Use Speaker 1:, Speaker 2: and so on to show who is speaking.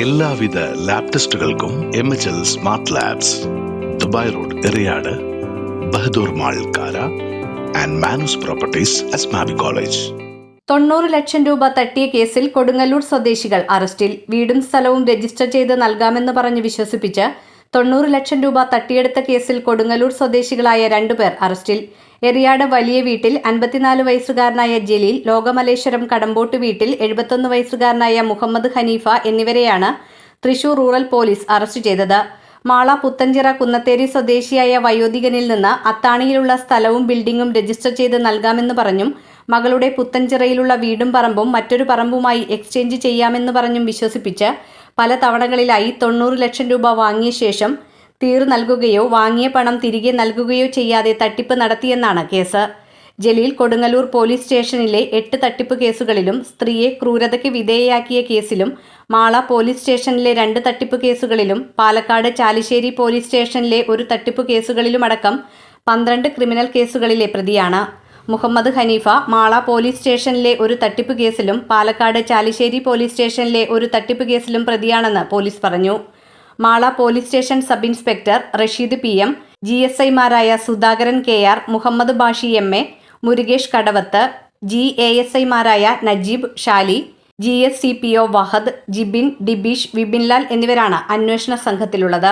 Speaker 1: എല്ലാവിധ lab ടെസ്റ്റുകൾക്കും M H L smart labs Dubai road Eriyad Bahadur mall Kara and Manoos properties Asmabi college
Speaker 2: തൊണ്ണൂറ് ലക്ഷം രൂപ തട്ടിയ കേസിൽ കൊടുങ്ങല്ലൂർ സ്വദേശികൾ അറസ്റ്റിൽ. വീടും സ്ഥലവും രജിസ്റ്റർ ചെയ്ത് നൽകാമെന്ന് പറഞ്ഞ് വിശ്വസിപ്പിച്ച് തൊണ്ണൂറ് ലക്ഷം രൂപ തട്ടിയെടുത്ത കേസിൽ കൊടുങ്ങല്ലൂർ സ്വദേശികളായ രണ്ടുപേർ അറസ്റ്റിൽ. എറിയാട് വലിയ വീട്ടിൽ അൻപത്തിനാല് വയസ്സുകാരനായ ജലീൽ ലോകമലേശ്വരം കടമ്പോട്ട് വീട്ടിൽ എഴുപത്തൊന്ന് വയസ്സുകാരനായ മുഹമ്മദ് ഹനീഫ എന്നിവരെയാണ് തൃശൂർ റൂറൽ പോലീസ് അറസ്റ്റ് ചെയ്തത്. മാള പുത്തഞ്ചിറ കുന്നത്തേരി സ്വദേശിയായ വയോധികനിൽ നിന്ന് അത്താണിയിലുള്ള സ്ഥലവും ബിൽഡിംഗും രജിസ്റ്റർ ചെയ്ത് നൽകാമെന്ന് പറഞ്ഞും മകളുടെ പുത്തഞ്ചിറയിലുള്ള വീടും പറമ്പും മറ്റൊരു പറമ്പുമായി എക്സ്ചേഞ്ച് ചെയ്യാമെന്ന് പറഞ്ഞും വിശ്വസിപ്പിച്ച് പല തവണകളിലായി തൊണ്ണൂറ് ലക്ഷം രൂപ വാങ്ങിയ ശേഷം തീർ നൽകുകയോ വാങ്ങിയ പണം തിരികെ നൽകുകയോ ചെയ്യാതെ തട്ടിപ്പ് നടത്തിയെന്നാണ് കേസ്. ജലീൽ കൊടുങ്ങല്ലൂർ പോലീസ് സ്റ്റേഷനിലെ എട്ട് തട്ടിപ്പ് കേസുകളിലും സ്ത്രീയെ ക്രൂരതയ്ക്ക് വിധേയയാക്കിയ കേസിലും മാള പോലീസ് സ്റ്റേഷനിലെ രണ്ട് തട്ടിപ്പ് കേസുകളിലും പാലക്കാട് ചാലിശ്ശേരി പോലീസ് സ്റ്റേഷനിലെ ഒരു തട്ടിപ്പ് കേസുകളിലുമടക്കം പന്ത്രണ്ട് ക്രിമിനൽ കേസുകളിലെ പ്രതിയാണ്. മുഹമ്മദ് ഹനീഫ മാള പോലീസ് സ്റ്റേഷനിലെ ഒരു തട്ടിപ്പ് കേസിലും പാലക്കാട് ചാലിശ്ശേരി പോലീസ് സ്റ്റേഷനിലെ ഒരു തട്ടിപ്പ് കേസിലും പ്രതിയാണെന്ന് പോലീസ് പറഞ്ഞു. Mala police station sub inspector Rasheed P M G S ഐമാരായ Sudhakaran K R Muhammad Bashi M A Murukesh Kadavath G A S ഐമാരായ Najeeb Shali G S C P O Wahad Jibin Dibeesh Vibinlal എന്നിവരാണ് അന്വേഷണ സംഘത്തിലുള്ളത്.